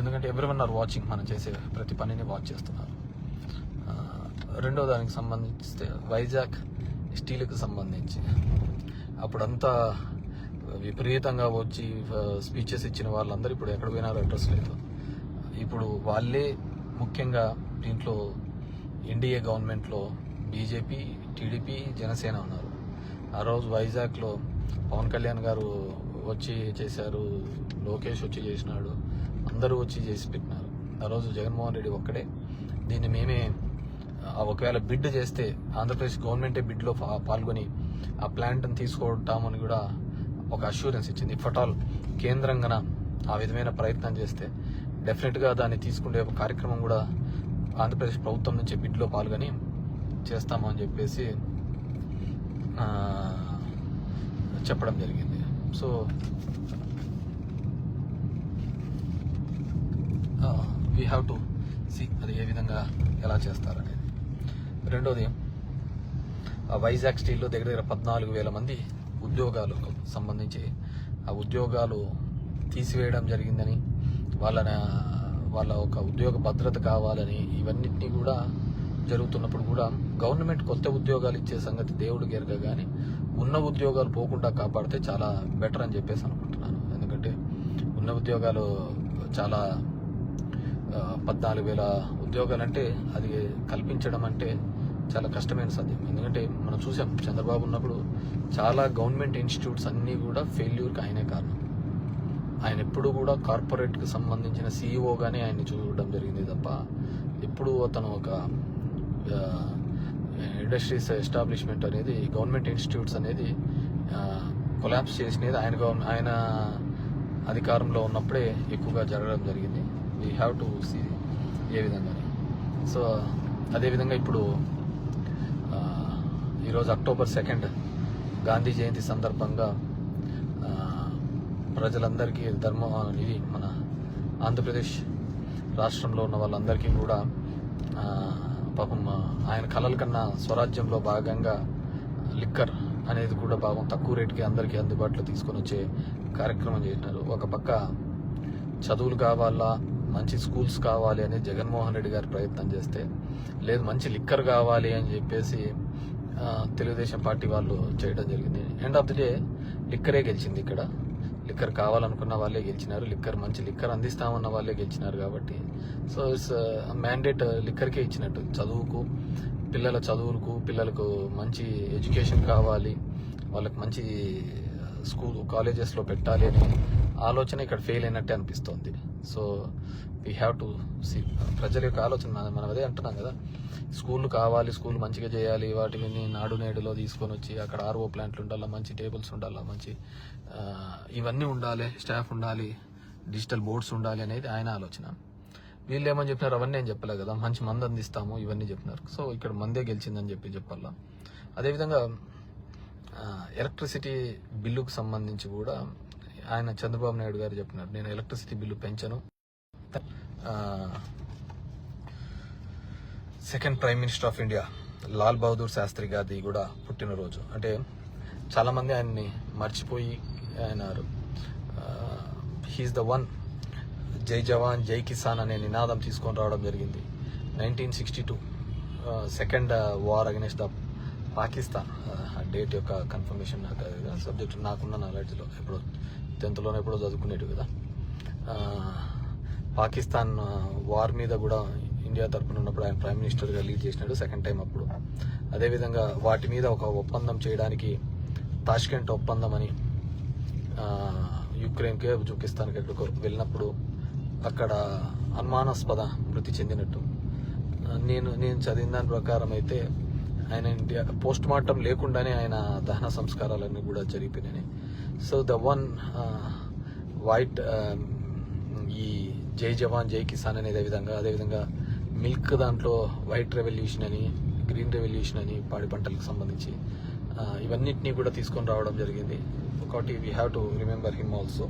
ఎందుకంటే every are watching మనం చేసే ప్రతి పనిని వాచ్ చేస్తున్నారు. రెండో దానికి సంబంధిస్తే వైజాగ్ స్టీల్కి సంబంధించి. అప్పుడంతా విపరీతంగా వచ్చి స్పీచెస్ ఇచ్చిన వాళ్ళందరూ ఇప్పుడు ఎక్కడ పోయినారో అడ్రస్ లేదు. ఇప్పుడు వాళ్ళే ముఖ్యంగా దీంట్లో ఎన్డీఏ గవర్నమెంట్లో బీజేపీ టీడీపీ జనసేన ఉన్నారు. ఆ రోజు వైజాగ్లో పవన్ కళ్యాణ్ గారు వచ్చి చేశారు లోకేష్ వచ్చి చేసినాడు. అందరూ వచ్చి చేసి పెట్టినారు. ఆ రోజు జగన్మోహన్ రెడ్డి ఒక్కడే. దీన్ని మేమే ఒకవేళ బిడ్ చేస్తే ఆంధ్రప్రదేశ్ గవర్నమెంటే బిడ్లో పాల్గొని ఆ ప్లాంట్ని తీసుకుంటామని కూడా ఒక అష్యూరెన్స్ ఇచ్చింది. ఇఫ్ అట్ ఆల్ కేంద్రంగా ఆ విధమైన ప్రయత్నం చేస్తే డెఫినెట్గా దాన్ని తీసుకునే ఒక కార్యక్రమం కూడా ఆంధ్రప్రదేశ్ ప్రభుత్వం నుంచి బిడ్లో పాల్గొని చేస్తాము అని చెప్పేసి చెప్పడం జరిగింది. So we have to see అది ఏ విధంగా ఎలా చేస్తారనేది. రెండోది ఆ వైజాగ్ స్టీల్లో దగ్గర దగ్గర పద్నాలుగు వేల మంది ఉద్యోగాలకు సంబంధించి ఆ ఉద్యోగాలు తీసివేయడం జరిగిందని వాళ్ళ వాళ్ళ ఒక ఉద్యోగ భద్రత కావాలని ఇవన్నిటినీ కూడా జరుగుతున్నప్పుడు కూడా గవర్నమెంట్ కొత్త ఉద్యోగాలు ఇచ్చే సంగతి దేవుడు గెరగ కానీ ఉన్న ఉద్యోగాలు పోకుండా కాపాడితే చాలా బెటర్ అని చెప్పేసి అనుకుంటున్నాను. ఎందుకంటే ఉన్న ఉద్యోగాలు చాలా పద్నాలుగు వేల ఉద్యోగాలు అంటే అది కల్పించడం అంటే చాలా కష్టమైన సాధ్యం ఎందుకంటే మనం చూసాం చంద్రబాబు ఉన్నప్పుడు చాలా గవర్నమెంట్ ఇన్స్టిట్యూట్స్ అన్నీ కూడా ఫెయిల్యూర్కి ఆయనే కారణం. ఆయన ఎప్పుడు కూడా కార్పొరేట్కి సంబంధించిన సీఈఓగానే ఆయన్ని చూడడం జరిగింది తప్ప ఎప్పుడు అతను ఒక ఇండస్ట్రీస్ ఎస్టాబ్లిష్మెంట్ అనేది గవర్నమెంట్ ఇన్స్టిట్యూట్స్ అనేది కొలాప్స్ చేసినది ఆయన గవర్న ఆయన అధికారంలో ఉన్నప్పుడే ఎక్కువగా జరగడం జరిగింది. వీ హ్యావ్ టు సీ ఏ విధంగా సో అదేవిధంగా ఇప్పుడు ఈరోజు అక్టోబర్ సెకండ్ గాంధీ జయంతి సందర్భంగా ప్రజలందరికీ ధర్మ ఇది మన ఆంధ్రప్రదేశ్ రాష్ట్రంలో ఉన్న వాళ్ళందరికీ కూడా పాపం ఆయన కళల కన్నా స్వరాజ్యంలో భాగంగా లిక్కర్ అనేది కూడా భాగం తక్కువ రేటుకి అందరికీ అందుబాటులో తీసుకొని వచ్చే కార్యక్రమం చేసినారు. ఒక పక్క చదువులు కావాలా మంచి స్కూల్స్ కావాలి అని జగన్మోహన్ రెడ్డి గారు ప్రయత్నం చేస్తే లేదు మంచి లిక్కర్ కావాలి అని చెప్పేసి తెలుగుదేశం పార్టీ వాళ్ళు చేయడం జరిగింది. ఎండ్ ఆఫ్ ది డే లిక్కరే గెలిచింది ఇక్కడ. లిక్కర్ కావాలనుకున్న వాళ్ళే గెలిచినారు. లిక్కర్ మంచి లిక్కర్ అందిస్తామన్న వాళ్ళే గెలిచినారు కాబట్టి. సో ఇట్స్ మ్యాండేట్ లిక్కర్కే ఇచ్చినట్టు. చదువుకు పిల్లల చదువులకు పిల్లలకు మంచి ఎడ్యుకేషన్ కావాలి. వాళ్ళకి మంచి స్కూల్ కాలేజెస్లో పెట్టాలి అనే ఆలోచన ఇక్కడ ఫెయిల్ అయినట్టే అనిపిస్తోంది. So we have to see ప్రజల యొక్క ఆలోచన మనం అదే అంటున్నాం కదా. స్కూల్ కావాలి స్కూల్ మంచిగా చేయాలి వాటిని నాడు నేడులో తీసుకొని వచ్చి అక్కడ ఆర్ఓ ప్లాంట్లు ఉండాలా మంచి టేబుల్స్ ఉండాలా మంచి ఇవన్నీ ఉండాలి స్టాఫ్ ఉండాలి డిజిటల్ బోర్డ్స్ ఉండాలి అనేది ఆయన ఆలోచన. వీళ్ళు ఏమని చెప్పినారు? అవన్నీ నేను చెప్పలే కదా. మంచి మంది అందిస్తాము ఇవన్నీ చెప్పినారు. సో ఇక్కడ మందే గెలిచిందని చెప్పి చెప్పాలా. అదేవిధంగా ఎలక్ట్రిసిటీ బిల్లుకు సంబంధించి కూడా ఆయన చంద్రబాబు నాయుడు గారు చెప్పినారు. నేను ఎలక్ట్రిసిటీ బిల్లు పెంచను. Second prime minister of India Lal Bahadur Shastri గారిది కూడా పుట్టినరోజు. అంటే చాలామంది ఆయన్ని మర్చిపోయి ఆయన హీఈస్ ద వన్ జై జవాన్ జై కిసాన్ అనే నినాదం తీసుకొని రావడం జరిగింది. Nineteen sixty two second war against the Pakistan. Date యొక్క కన్ఫర్మేషన్ నాకు సబ్జెక్ట్ నాకున్న నాలెడ్జ్లో. ఎప్పుడో టెన్త్లోనే ఎప్పుడో చదువుకునేటు కదా. పాకిస్తాన్ వార్ మీద కూడా ఇండియా తరపున ఉన్నప్పుడు ఆయన ప్రైమ్ మినిస్టర్గా లీడ్ చేసినాడు సెకండ్ టైం అప్పుడు. అదేవిధంగా వాటి మీద ఒక ఒప్పందం చేయడానికి తాష్కెంట్ ఒప్పందం అని యుక్రెయిన్కి ఉజ్బెకిస్తాన్కి ఎక్కడికో వెళ్ళినప్పుడు అక్కడ అనుమానాస్పద మృతి చెందినట్టు. నేను నేను చదివిన దాని ప్రకారం అయితే ఆయన ఇంటి పోస్ట్ మార్టం లేకుండానే ఆయన దహన సంస్కారాలన్నీ కూడా జరిగిపోయినాయి. సో ద వన్ వైట్ ఈ జై జవాన్ జై కిసాన్ అనేది విధంగా అదేవిధంగా మిల్క్ దాంట్లో వైట్ రెవల్యూషన్ అని గ్రీన్ రెవల్యూషన్ అని పాడి పంటలకు సంబంధించి ఆ, ఇవన్నిటినీ కూడా తీసుకొని రావడం జరిగింది. ఒకటి we have to remember him also